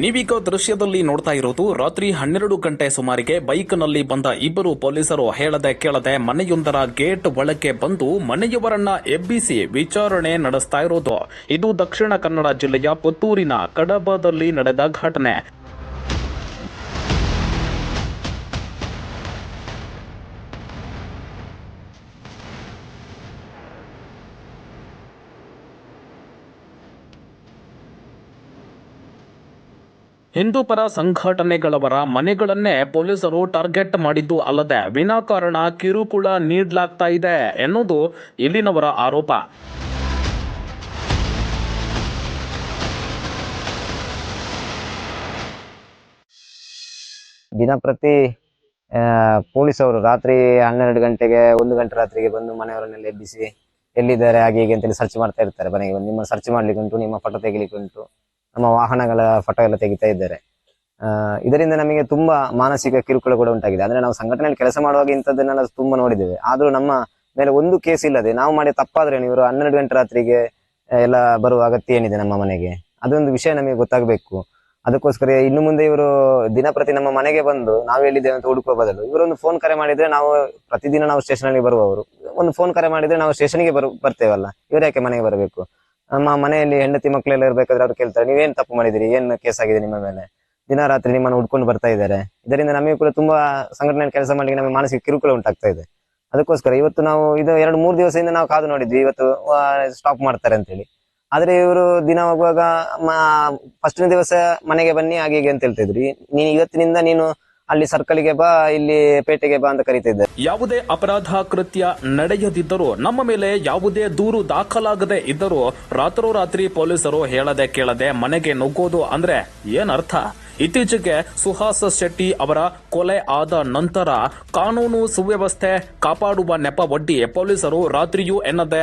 ನೀವೀಗ ದೃಶ್ಯದಲ್ಲಿ ನೋಡ್ತಾ ಇರೋದು ರಾತ್ರಿ ಹನ್ನೆರಡು ಗಂಟೆ ಸುಮಾರಿಗೆ ಬೈಕ್ನಲ್ಲಿ ಬಂದ ಇಬ್ಬರು ಪೊಲೀಸರು ಹೇಳದೆ ಕೇಳದೆ ಮನೆಯೊಂದರ ಗೇಟ್ ಒಳಕ್ಕೆ ಬಂದು ಮನೆಯವರನ್ನ ಎಬ್ಬಿಸಿ ವಿಚಾರಣೆ ನಡೆಸ್ತಾ ಇರೋದು. ಇದು ದಕ್ಷಿಣ ಕನ್ನಡ ಜಿಲ್ಲೆಯ ಪುತ್ತೂರಿನ ಕಡಬದಲ್ಲಿ ನಡೆದ ಘಟನೆ. ಹಿಂದೂಪರ ಸಂಘಟನೆಗಳವರ ಮನೆಗಳನ್ನೇ ಪೊಲೀಸರು ಟಾರ್ಗೆಟ್ ಮಾಡಿದ್ದು ಅಲ್ಲದೆ ವಿನಾಕಾರಣ ಕಿರುಕುಳ ನೀಡಲಾಗ್ತಾ ಇದೆ ಎನ್ನುವುದು ಇಲ್ಲಿನವರ ಆರೋಪ. ದಿನಪ್ರತಿ ಪೊಲೀಸವರು ರಾತ್ರಿ ಹನ್ನೆರಡು ಗಂಟೆಗೆ, ಒಂದು ಗಂಟೆ ರಾತ್ರಿಗೆ ಬಂದು ಮನೆಯವರನ್ನೆಲ್ಲ ಎಬ್ಬಿಸಿ ಎಲ್ಲಿದ್ದಾರೆ, ಹಾಗೆ ಹೀಗೆ ಅಂತೇಳಿ ಸರ್ಚ್ ಮಾಡ್ತಾ ಇರ್ತಾರೆ ಮನೆಗೆ ಬಂದು. ನಿಮ್ಮ ಸರ್ಚ್ ಮಾಡ್ಲಿಕ್ಕೆ ಉಂಟು ನಿಮ್ಮ ಫೋಟೋ ತೆಗಿಲಿಕ್ಕೆ ಉಂಟು ನಮ್ಮ ವಾಹನಗಳ ಫೋಟೋ ಎಲ್ಲ ತೆಗಿತಾ ಇದ್ದಾರೆ. ಇದರಿಂದ ನಮಗೆ ತುಂಬಾ ಮಾನಸಿಕ ಕಿರುಕುಳ ಕೂಡ ಉಂಟಾಗಿದೆ. ಅಂದ್ರೆ ನಾವು ಸಂಘಟನೆಯಲ್ಲಿ ಕೆಲಸ ಮಾಡುವಾಗ ಇಂಥದ್ದನ್ನೆಲ್ಲ ತುಂಬಾ ನೋಡಿದ್ದೇವೆ. ಆದ್ರೂ ನಮ್ಮ ಮೇಲೆ ಒಂದು ಕೇಸ್ ಇಲ್ಲದೆ ನಾವು ಮಾಡಿದ ತಪ್ಪಾದ್ರೆ ಇವರು ಹನ್ನೆರಡು ಗಂಟೆ ರಾತ್ರಿಗೆ ಎಲ್ಲ ಬರುವ ಅಗತ್ಯ ಏನಿದೆ ನಮ್ಮ ಮನೆಗೆ? ಅದೊಂದು ವಿಷಯ ನಮಗೆ ಗೊತ್ತಾಗಬೇಕು. ಅದಕ್ಕೋಸ್ಕರ ಇನ್ನು ಮುಂದೆ ಇವರು ದಿನಪ್ರತಿ ನಮ್ಮ ಮನೆಗೆ ಬಂದು ನಾವು ಎಲ್ಲಿದ್ದೇವೆ ಅಂತ ಹುಡುಕುವ ಬದಲು ಇವರೊಂದು ಫೋನ್ ಕರೆ ಮಾಡಿದ್ರೆ ನಾವು ಪ್ರತಿದಿನ ನಾವು ಸ್ಟೇಷನಲ್ಲಿ ಬರುವವರು. ಒಂದು ಫೋನ್ ಕರೆ ಮಾಡಿದ್ರೆ ನಾವು ಸ್ಟೇಷನ್ಗೆ ಬರು, ಬರ್ತೇವಲ್ಲ. ಇವ್ರು ಯಾಕೆ ಮನೆಗೆ ಬರಬೇಕು? ನಮ್ಮ ಮನೆಯಲ್ಲಿ ಹೆಂಡತಿ ಮಕ್ಕಳೆಲ್ಲ ಇರ್ಬೇಕಾದ್ರೆ ಅವ್ರು ಕೇಳ್ತಾರೆ, ನೀವೇನ್ ತಪ್ಪು ಮಾಡಿದಿರಿ ಏನ್ ಕೇಸ್ ಆಗಿದೆ ನಿಮ್ಮ ಮೇಲೆ? ದಿನ ರಾತ್ರಿ ನಿಮ್ಮನ್ನು ಹುಡ್ಕೊಂಡು ಬರ್ತಾ ಇದ್ದಾರೆ. ಇದರಿಂದ ನಮಗೆ ಕೂಡ ತುಂಬಾ ಸಂಘಟನೆ ಕೆಲಸ ಮಾಡ್ಲಿಕ್ಕೆ ನಮಗೆ ಮಾನಸಿಕ ಕಿರುಕುಳ ಉಂಟಾಗ್ತಾ ಇದೆ. ಅದಕ್ಕೋಸ್ಕರ ಇವತ್ತು ನಾವು ಇದು ಎರಡು ಮೂರು ದಿವಸದಿಂದ ನಾವು ಕಾದು ನೋಡಿದ್ವಿ, ಇವತ್ತು ಸ್ಟಾಪ್ ಮಾಡ್ತಾರೆ ಅಂತೇಳಿ. ಆದ್ರೆ ಇವರು ದಿನ ಹೋಗುವಾಗ ಫಸ್ಟ್ನೇ ದಿವಸ ಮನೆಗೆ ಬನ್ನಿ, ಹಾಗೆ ಹೀಗೆ ಅಂತ ಹೇಳ್ತಾ ಇದ್ರು. ನೀನು ಇವತ್ತಿನಿಂದ ನೀನು ಅಲ್ಲಿ ಸರ್ಕಲ್ಗೆ ಬಾ, ಇಲ್ಲಿ ಪೇಟೆಗೆ ಬಾ ಅಂತ ಕರೀತಿದ್ದೆ. ಯಾವುದೇ ಅಪರಾಧ ಕೃತ್ಯ ನಡೆಯದಿದ್ದರೂ ನಮ್ಮ ಮೇಲೆ ಯಾವುದೇ ದೂರು ದಾಖಲಾಗದೆ ಇದ್ದರೂ ರಾತ್ರೋರಾತ್ರಿ ಪೊಲೀಸರು ಹೇಳದೆ ಕೇಳದೆ ಮನೆಗೆ ನುಗ್ಗೋದು ಅಂದ್ರೆ ಏನರ್ಥ? ಇತ್ತೀಚೆಗೆ ಸುಹಾಸ ಶೆಟ್ಟಿ ಅವರ ಕೊಲೆ ಆದ ನಂತರ ಕಾನೂನು ಸುವ್ಯವಸ್ಥೆ ಕಾಪಾಡುವ ನೆಪ ಒಡ್ಡಿ ಪೊಲೀಸರು ರಾತ್ರಿಯೂ ಎನ್ನದೆ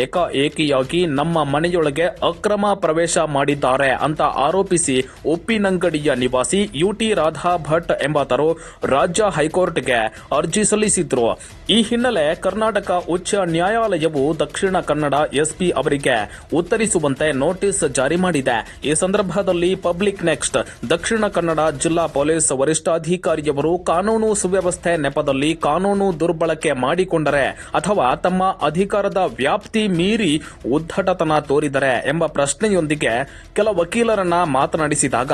ಏಕಾಏಕಿಯಾಗಿ ನಮ್ಮ ಮನೆಯೊಳಗೆ ಅಕ್ರಮ ಪ್ರವೇಶ ಮಾಡಿದ್ದಾರೆ ಅಂತ ಆರೋಪಿಸಿ ಉಪ್ಪಿನಂಗಡಿಯ ನಿವಾಸಿ ಯುಟಿ ರಾಧಾ ಭಟ್ ಎಂಬಾತರು ರಾಜ್ಯ ಹೈಕೋರ್ಟ್ಗೆ ಅರ್ಜಿ ಸಲ್ಲಿಸಿದ್ರು. ಈ ಹಿನ್ನೆಲೆ ಕರ್ನಾಟಕ ಉಚ್ಚ ನ್ಯಾಯಾಲಯವು ದಕ್ಷಿಣ ಕನ್ನಡ ಎಸ್ಪಿ ಅವರಿಗೆ ಉತ್ತರಿಸುವಂತೆ ನೋಟಿಸ್ ಜಾರಿ ಮಾಡಿದೆ. ಈ ಸಂದರ್ಭದಲ್ಲಿ ಪಬ್ಲಿಕ್ ನೆಕ್ಸ್ಟ್, ದಕ್ಷಿಣ ಕನ್ನಡ ಜಿಲ್ಲಾ ಪೊಲೀಸ್ ವರಿಷ್ಠಾಧಿಕಾರಿಯವರು ಕಾನೂನು ಸುವ್ಯವಸ್ಥೆ ನೆಪದಲ್ಲಿ ಕಾನೂನು ದುರ್ಬಳಕೆ ಮಾಡಿಕೊಂಡರೆ ಅಥವಾ ತಮ್ಮ ಅಧಿಕಾರದ ವ್ಯಾಪ್ತಿ ಮೀರಿ ಉದ್ದಟತನ ತೋರಿದರೆ ಎಂಬ ಪ್ರಶ್ನೆಯೊಂದಿಗೆ ಕೆಲ ವಕೀಲರನ್ನ ಮಾತನಾಡಿಸಿದಾಗ.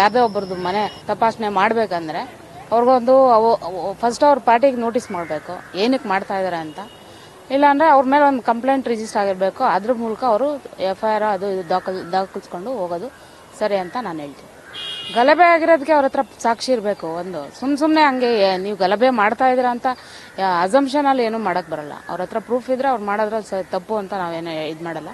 ಯಾವುದೇ ಒಬ್ಬರದು ಮನೆ ತಪಾಸಣೆ ಮಾಡಬೇಕಂದ್ರೆ ಅವ್ರಿಗೊಂದು ಅವು ಫಸ್ಟ್ ಅವ್ರ ಪಾರ್ಟಿಗೆ ನೋಟಿಸ್ ಮಾಡಬೇಕು ಏನಕ್ಕೆ ಮಾಡ್ತಾ ಇದ್ದಾರೆ ಅಂತ. ಇಲ್ಲಾಂದರೆ ಅವ್ರ ಮೇಲೆ ಒಂದು ಕಂಪ್ಲೇಂಟ್ ರಿಜಿಸ್ಟರ್ ಆಗಿರಬೇಕು, ಅದ್ರ ಮೂಲಕ ಅವರು ಎಫ್ ಐ ಆರ್ ಅದು ಇದು ದಾಖಲ್, ದಾಖಲಿಸ್ಕೊಂಡು ಹೋಗೋದು ಸರಿ ಅಂತ ನಾನು ಹೇಳ್ತೀನಿ. ಗಲಭೆ ಆಗಿರೋದಕ್ಕೆ ಅವ್ರ ಹತ್ರ ಸಾಕ್ಷಿ ಇರಬೇಕು, ಒಂದು. ಸುಮ್ಮ ಸುಮ್ಮನೆ ಹಂಗೆ ನೀವು ಗಲಭೆ ಮಾಡ್ತಾ ಇದ್ದೀರಾ ಅಂತ ಅಸಂಪ್ಷನಲ್ಲಿ ಏನೂ ಮಾಡೋಕ್ಕೆ ಬರಲ್ಲ. ಅವ್ರ ಹತ್ರ ಪ್ರೂಫ್ ಇದ್ರೆ ಅವ್ರು ಮಾಡೋದ್ರಲ್ಲಿ ಸ- ತಪ್ಪು ಅಂತ ನಾವೇನು ಇದು ಮಾಡಲ್ಲ.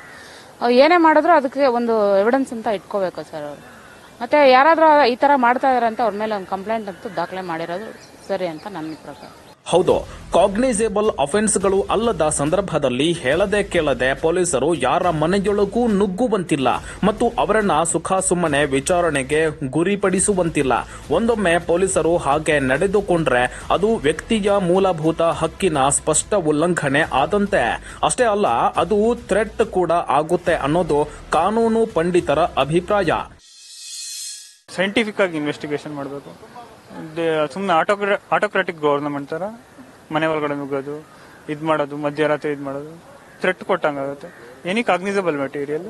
ಏನೇ ಮಾಡಿದ್ರು ಅದಕ್ಕೆ ಒಂದು ಎವಿಡೆನ್ಸ್ ಅಂತ ಇಟ್ಕೋಬೇಕು ಸರ್ ಅವರು. ಮತ್ತೆ ಯಾರಾದ್ರೂ ಈ ತರ ಮಾಡ್ತಾ ಇದಾರೆ ಅಂತ ಅವ್ರ ಮೇಲೆ ಒಂದು ಕಂಪ್ಲೇಂಟ್ ಅಂತೂ ದಾಖಲೆ ಮಾಡಿರೋದು ಸರಿ ಅಂತ ನನ್ನ ಪ್ರಕಾರ ಹೌದು ಕಾಗ್ನಿಸೇಬಲ್ ಅಫೆನ್ಸ್ಗಳು ಅಲ್ಲದ ಸಂದರ್ಭದಲ್ಲಿ ಹೇಳದೆ ಕೇಳದೆ ಪೊಲೀಸರು ಯಾರ ಮನೆಯೊಳಗೂ ನುಗ್ಗುವಂತಿಲ್ಲ ಮತ್ತು ಅವರನ್ನ ಸುಖ ಸುಮ್ಮನೆ ವಿಚಾರಣೆಗೆ ಗುರಿಪಡಿಸುವಂತಿಲ್ಲ. ಒಂದೊಮ್ಮೆ ಪೊಲೀಸರು ಹಾಗೆ ನಡೆದುಕೊಂಡ್ರೆ ಅದು ವ್ಯಕ್ತಿಯ ಮೂಲಭೂತ ಹಕ್ಕಿನ ಸ್ಪಷ್ಟ ಉಲ್ಲಂಘನೆ ಆದಂತೆ. ಅಷ್ಟೇ ಅಲ್ಲ, ಅದು ಥ್ರೆಟ್ ಕೂಡ ಆಗುತ್ತೆ ಅನ್ನೋದು ಕಾನೂನು ಪಂಡಿತರ ಅಭಿಪ್ರಾಯ. ಸೈಂಟಿಫಿಕ್ ಆಗಿ ಇನ್ವೆಸ್ಟಿಗೇಷನ್ ಮಾಡಬೇಕು. ಸುಮ್ಮನೆ ಆಟೋಕ್ರ ಆಟೋಕ್ರಾಟಿಕ್ ಗವರ್ನಮೆಂಟ್ ಥರ ಮನೆ ಒಳಗಡೆ ನುಗ್ಗೋದು, ಇದು ಮಾಡೋದು, ಮಧ್ಯರಾತ್ರಿ ಇದು ಮಾಡೋದು ಥ್ರೆಟ್ ಕೊಟ್ಟಂಗಾಗುತ್ತೆ ಎನಿ ಕಾಗ್ನಿಸಬಲ್ ಮೆಟೀರಿಯಲ್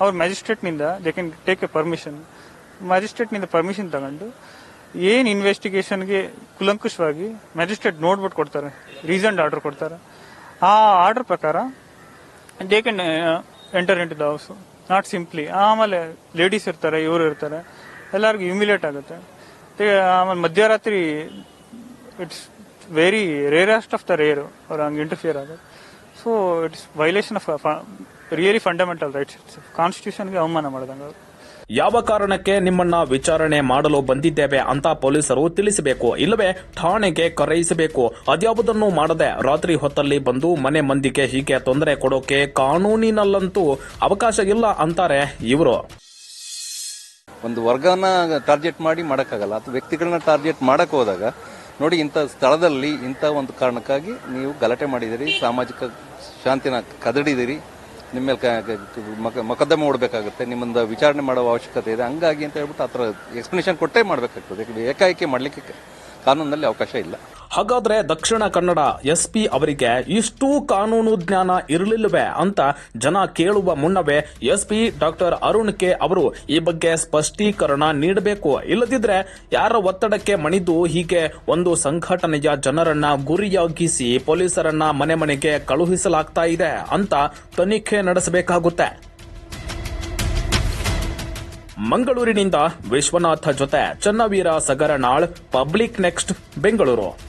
ಅವ್ರ ಮ್ಯಾಜಿಸ್ಟ್ರೇಟ್ನಿಂದ they can take a permission ಮ್ಯಾಜಿಸ್ಟ್ರೇಟ್ನಿಂದ permission ತಗೊಂಡು ಏನು ಇನ್ವೆಸ್ಟಿಗೇಷನ್ಗೆ ಕುಲಂಕುಷವಾಗಿ ಮ್ಯಾಜಿಸ್ಟ್ರೇಟ್ ನೋಡ್ಬಿಟ್ಟು ಕೊಡ್ತಾರೆ ರೀಸನ್ಡ್ ಆರ್ಡರ್ ಕೊಡ್ತಾರೆ. ಆ ಆರ್ಡರ್ ಪ್ರಕಾರ they can enter into the house not simply ಆಮೇಲೆ ಲೇಡೀಸ್ ಇರ್ತಾರೆ, ಇವರು ಇರ್ತಾರೆ. ಎಲ್ಲರಿಗೂ ಹ್ಯೂಮಿಲೇಟ್ ಆಗುತ್ತೆ. ಆಮೇಲೆ ಮಧ್ಯರಾತ್ರಿ it's very rarest of the rare ಅವ್ರು ಹಂಗೆ ಇಂಟರ್ಫಿಯರ್ ಆಗೋದು so it's violation of really fundamental rights it's ಕಾನ್ಸ್ಟಿಟ್ಯೂಷನ್ಗೆ ಅವಮಾನ ಮಾಡಿದಂಗೆ ಯಾವ ಕಾರಣಕ್ಕೆ ನಿಮ್ಮನ್ನ ವಿಚಾರಣೆ ಮಾಡಲು ಬಂದಿದ್ದೇವೆ ಅಂತ ಪೊಲೀಸರು ತಿಳಿಸಬೇಕು. ಇಲ್ಲವೇ ಠಾಣೆಗೆ ಕರೆಯಿಸಬೇಕು. ಅದ್ಯಾವುದನ್ನು ಮಾಡದೆ ರಾತ್ರಿ ಹೊತ್ತಲ್ಲಿ ಬಂದು ಮನೆ ಮಂದಿಗೆ ಹೀಗೆ ತೊಂದರೆ ಕೊಡೋಕೆ ಕಾನೂನಿನಲ್ಲಂತೂ ಅವಕಾಶ ಇಲ್ಲ ಅಂತಾರೆ ಇವರು. ಒಂದು ವರ್ಗನ ಟಾರ್ಗೆಟ್ ಮಾಡಿ ಮಾಡೋಕ್ಕಾಗಲ್ಲ. ಅಥವಾ ವ್ಯಕ್ತಿಗಳನ್ನ ಟಾರ್ಗೆಟ್ ಮಾಡಕ್ಕೆ ಹೋದಾಗ, ನೋಡಿ ಇಂಥ ಸ್ಥಳದಲ್ಲಿ ಇಂಥ ಒಂದು ಕಾರಣಕ್ಕಾಗಿ ನೀವು ಗಲಾಟೆ ಮಾಡಿದಿರಿ ಸಾಮಾಜಿಕ ಶಾಂತಿನ ಕದಡಿದಿರಿ ನಿಮ್ಮ ಮೇಲೆ ಮೊಕದ್ದಮೆ ಓಡಬೇಕಾಗುತ್ತೆ ನಿಮ್ಮೊಂದು ವಿಚಾರಣೆ ಮಾಡುವ ಅವಶ್ಯಕತೆ ಇದೆ. ಹಂಗಾಗಿ ಅಂತ ಹೇಳ್ಬಿಟ್ಟು ಆ ಥರ ಎಕ್ಸ್ಪ್ಲನೇಷನ್ ಕೊಟ್ಟೇ ಮಾಡಬೇಕಾಗ್ತದೆ. ಏಕಾಏಕಿ ಮಾಡಲಿಕ್ಕೆ ಕಾನೂನಲ್ಲಿ ಅವಕಾಶ ಇಲ್ಲ. ಹಾಗಾದ್ರೆ ದಕ್ಷಿಣ ಕನ್ನಡ ಎಸ್ಪಿ ಅವರಿಗೆ ಇಷ್ಟು ಕಾನೂನು ಜ್ಞಾನ ಇರಲಿಲ್ಲವೇ ಅಂತ ಜನ ಕೇಳುವ ಮುನ್ನವೇ ಎಸ್ಪಿ ಡಾಕ್ಟರ್ ಅರುಣ್ ಕೆ ಅವರು ಈ ಬಗ್ಗೆ ಸ್ಪಷ್ಟೀಕರಣ ನೀಡಬೇಕು. ಇಲ್ಲದಿದ್ರೆ ಯಾರ ಒತ್ತಡಕ್ಕೆ ಮಣಿದು ಹೀಗೆ ಒಂದು ಸಂಘಟನೆಯ ಜನರನ್ನ ಗುರಿಯಾಗಿಸಿ ಪೊಲೀಸರನ್ನ ಮನೆ ಮನೆಗೆ ಕಳುಹಿಸಲಾಗ್ತಾ ಇದೆ ಅಂತ ತನಿಖೆ ನಡೆಸಬೇಕಾಗುತ್ತೆ. ಮಂಗಳೂರಿನಿಂದ ವಿಶ್ವನಾಥ ಜೊತೆ ಚನ್ನವೀರ ಸಗರನಾಳ್ ಪಬ್ಲಿಕ್ ನೆಕ್ಸ್ಟ್ ಬೆಂಗಳೂರು.